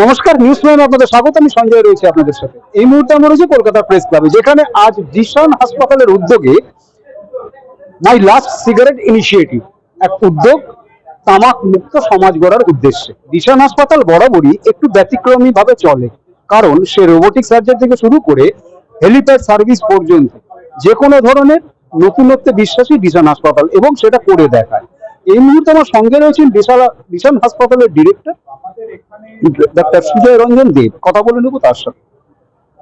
নমস্কার নিউজ প্রাইমে আপনাদের স্বাগত। আমি সঞ্জয় রয়েছে আপনাদের সাথে। এই মুহূর্তে আমরা রয়েছে কলকাতা প্রেস ক্লাবে যেখানে আজ জিশান হাসপাতালের উদ্যোগে মাই লাস্ট সিগারেট ইনিশিয়েটিভ এক উদ্যোগ তামাক মুক্ত সমাজ গড়ার উদ্দেশ্যে। দিশান হাসপাতাল বরাবরই একটু ব্যতিক্রমী ভাবে চলে, কারণ সে রোবোটিক সার্জারি থেকে শুরু করে হেলিপ্যাড সার্ভিস পর্যন্ত যে কোনো ধরনের নতুনত্বে বিশ্বাসী দিশান হাসপাতাল, এবং সেটা করে দেখায়। এই মুহূর্তে আমার সঙ্গে রয়েছেন বিশাল দিশান হাসপাতালের ডিরেক্টর ডাক্তার সুজয় রঞ্জন দেব। কথা বলে নেব তার সাথে।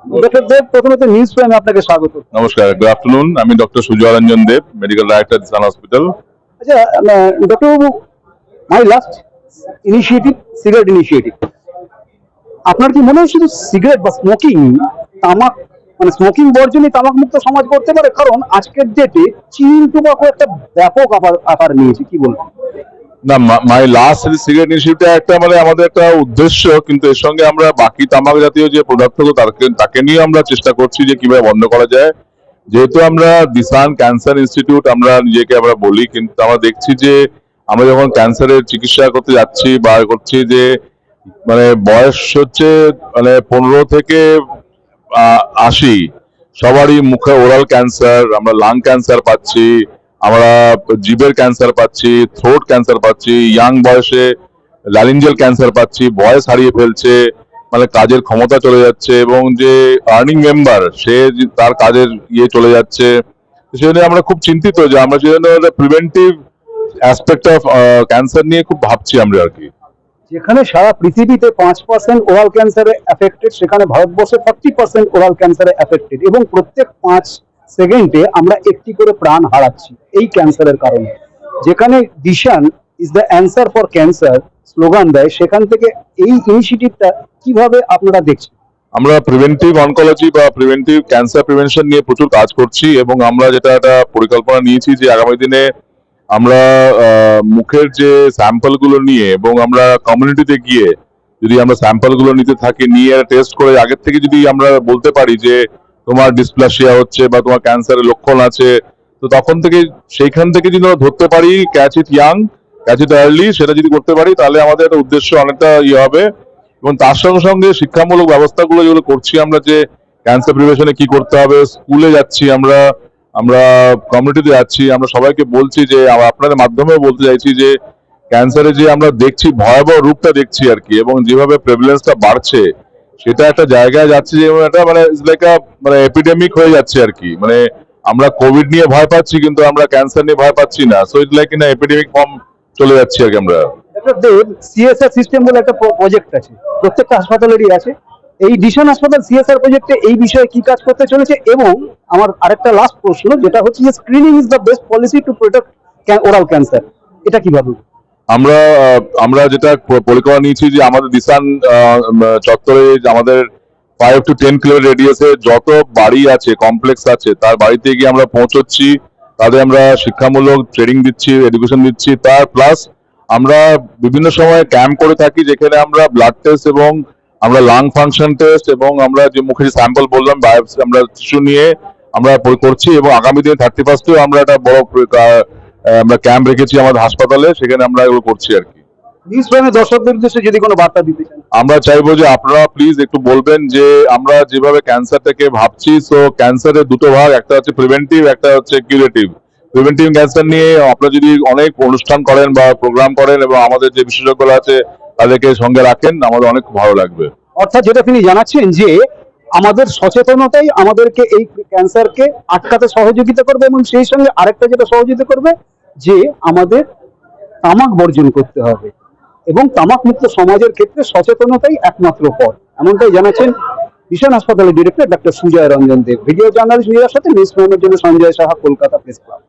ডক্টর দেব প্রথমত নিউজ প্রাইমে আপনাকে স্বাগত। নমস্কার গুড আফটারনুন আমি doctor Sujay Ranjan Deb medical director Desun hospital আচ্ছা doctor Babu my last initiative cigarette initiative আপনার কি মনে হয় শুধু সিগারেট বা স্মোকিং তামাক মানে স্মোকিং বর্জনই তামাক মুক্ত সমাজ করতে পারে, কারণ আজকের ডেটে চীন টোবাকো একটা ব্যাপক আকার আকার নিয়েছে, কি বলব? না মাই লাস্ট সিগারেট ইনিশিয়েটিভটা একটা মানে আমাদের একটা উদ্দেশ্য, কিন্তু এর সঙ্গে আমরা বাকি তামাক জাতীয় যে পদার্থগুলো তাকে তাকে নিয়ে আমরা চেষ্টা করছি যে কীভাবে বন্ধ করা যায়। যেহেতু আমরা দিসান ক্যান্সার ইনস্টিটিউট আমরা নিজেকে আমরা বলি, কিন্তু আমরা দেখছি যে আমরা যখন ক্যান্সারের চিকিৎসা করতে যাচ্ছি বা করছি যে মানে বয়স হচ্ছে মানে পনেরো থেকে আশি সবারই মুখে ওরাল ক্যান্সার আমরা লাং ক্যান্সার পাচ্ছি, আমরা জিভের ক্যান্সার পাচ্ছি থ্রোট ক্যান্সার পাচ্ছি ইয়াং বয়সে ল্যারিঞ্জেল ক্যান্সার পাচ্ছি, বয়স হারিয়ে ফেলছে মানে কাজের ক্ষমতা চলে যাচ্ছে এবং যে আর্নিং মেম্বার সে তার কাজের ইয়ে চলে যাচ্ছে। সেজন্য আমরা খুব চিন্তিত যে আমরা সেজন্য প্রিভেন্টিভ অ্যাসপেক্ট অফ ক্যান্সার নিয়ে খুব ভাবছি আমরা আর কি। যেখানে সারা পৃথিবীতে পাঁচ পার্সেন্ট ওরাল ক্যান্সারে অ্যাফেক্টেড সেখানে ভারতবর্ষে ফর্টি পার্সেন্ট ওরাল ক্যান্সারে অ্যাফেক্টেড এবং প্রত্যেক পাঁচ সেকেন্ডে আমরা একটি করে প্রাণ হারাচ্ছি এই ক্যান্সারের কারণে। যেখানে Dishan is the answer for cancer slogan দেয়, সেখান থেকে এই ইনিশিয়েটিভটা কীভাবে আপনারা দেখছেন? আমরা প্রিভেন্টিভ অনকোলজি বা প্রিভেন্টিভ ক্যান্সার প্রিভেনশন নিয়ে প্রচুর কাজ করছি এবং আমরা যেটা একটা পরিকল্পনা নিয়েছি যে আগামী দিনে আমরা মুখের যে স্যাম্পলগুলো নিয়ে এবং আমরা কমিউনিটিতে গিয়ে যদি আমরা স্যাম্পলগুলো নিতে থাকি, নিয়ে টেস্ট করে আগের থেকে যদি আমরা বলতে পারি যে তোমার ডিসপ্লাসিয়া হচ্ছে বা তোমার ক্যান্সারের লক্ষণ আছে, তো তখন থেকে, সেইখান থেকে যদি আমরা ধরতে পারি catch it young catch it early সেটা যদি করতে পারি, তাহলে আমাদের একটা উদ্দেশ্য অনেকটা ইয়ে হবে। এবং তার সঙ্গে সঙ্গে শিক্ষামূলক ব্যবস্থাগুলো যেগুলো করছি আমরা যে ক্যান্সার প্রিভেনশনে কি করতে হবে, স্কুলে যাচ্ছি আমরা আমরা কমিউনিটিতে যাচ্ছি আমরা সবাইকে বলছি যে আপনাদের মাধ্যমে বলতে চাইছি যে ক্যান্সারে যে আমরা দেখছি, ভয়াবহ রূপটা দেখছি আর কি, এবং যেভাবে প্রেভিলেন্সটা বাড়ছে, সেটা একটা জায়গায় যাচ্ছে যে একটা মানে লাইক মানে এপিডেমিক হয়ে যাচ্ছে আর কি। মানে আমরা কোভিড নিয়ে ভয় পাচ্ছি, কিন্তু আমরা ক্যান্সার নিয়ে ভয় পাচ্ছি না। So it like in epidemic form চলে যাচ্ছি আর কি আমরা। সিএসআর সিস্টেম বলে একটা প্রজেক্ট আছে। প্রত্যেকটা হাসপাতালেরই আছে। এই ডিশন হাসপাতাল সিএসআর প্রজেক্টে এই বিষয়ে কি কাজ করতে চলেছে এবং আমার আরেকটা লাস্ট প্রশ্ন যেটা হচ্ছে যে screening is the best policy to protect oral cancer এটা কীভাবে আমরা আমরা যেটা পরিকল্পনা নিয়েছি যে আমাদের উম, চত্বরে আমাদের ফাইভ টু টেন কিলোমিটার রেডিয়াসে যত বাড়ি আছে কমপ্লেক্স আছে তার বাড়িতে গিয়ে আমরা পৌঁছচ্ছি তাদের আমরা শিক্ষামূলক ট্রেনিং দিচ্ছি এডুকেশন দিচ্ছি তার প্লাস আমরা বিভিন্ন সময় ক্যাম্প করে থাকি যেখানে আমরা ব্লাড টেস্ট এবং আমরা লাং ফাংশন টেস্ট এবং আমরা যে মুখে স্যাম্পল বললাম আমরা টিস্যু নিয়ে আমরা করছি এবং আগামী দিনে থার্টি ফার্স্টেও আমরা একটা বড় আমরা ক্যাম্প রেখেছি আমাদের হাসপাতালে সেখানে আমরা এগুলো করছি আর কি। দর্শকদের উদ্দেশ্যে যদি কোনো বার্তা দিতে আমরা চাইব যে আপনারা প্লিজ একটু বলবেন যে আমরা যেভাবে ক্যান্সারটাকে ভাবছি সো ক্যান্সারের দুটো ভাগ একটা হচ্ছে প্রিভেন্টিভ একটা হচ্ছে কিউরেটিভ প্রিভেন্টিভ ক্যান্সার নিয়ে আপনারা যদি অনেক অনুষ্ঠান করেন বা প্রোগ্রাম করেন এবং আমাদের যে বিশেষজ্ঞরা আছে তাদেরকে সঙ্গে রাখেন আমাদের অনেক ভালো লাগবে। অর্থাৎ যেটা তিনি জানাচ্ছেন যে, আমাদের সচেতনতাই আমাদেরকে এই ক্যান্সারকে আটকাতে সহযোগিতা করবে এবং সেই সঙ্গে আরেকটা যেটা সহযোগিতা করবে, যে আমাদের তামাক বর্জন করতে হবে এবং তামাক মুক্ত সমাজের ক্ষেত্রে সচেতনতাই একমাত্র পথ। এমনটাই জানাচ্ছেন ভীষণ হাসপাতালের director doctor Sujay Ranjan Deb. Video journalist নিরার সাথে প্রাইমের জন্য সঞ্জয় সাহা, কলকাতা প্রেস ক্লাব।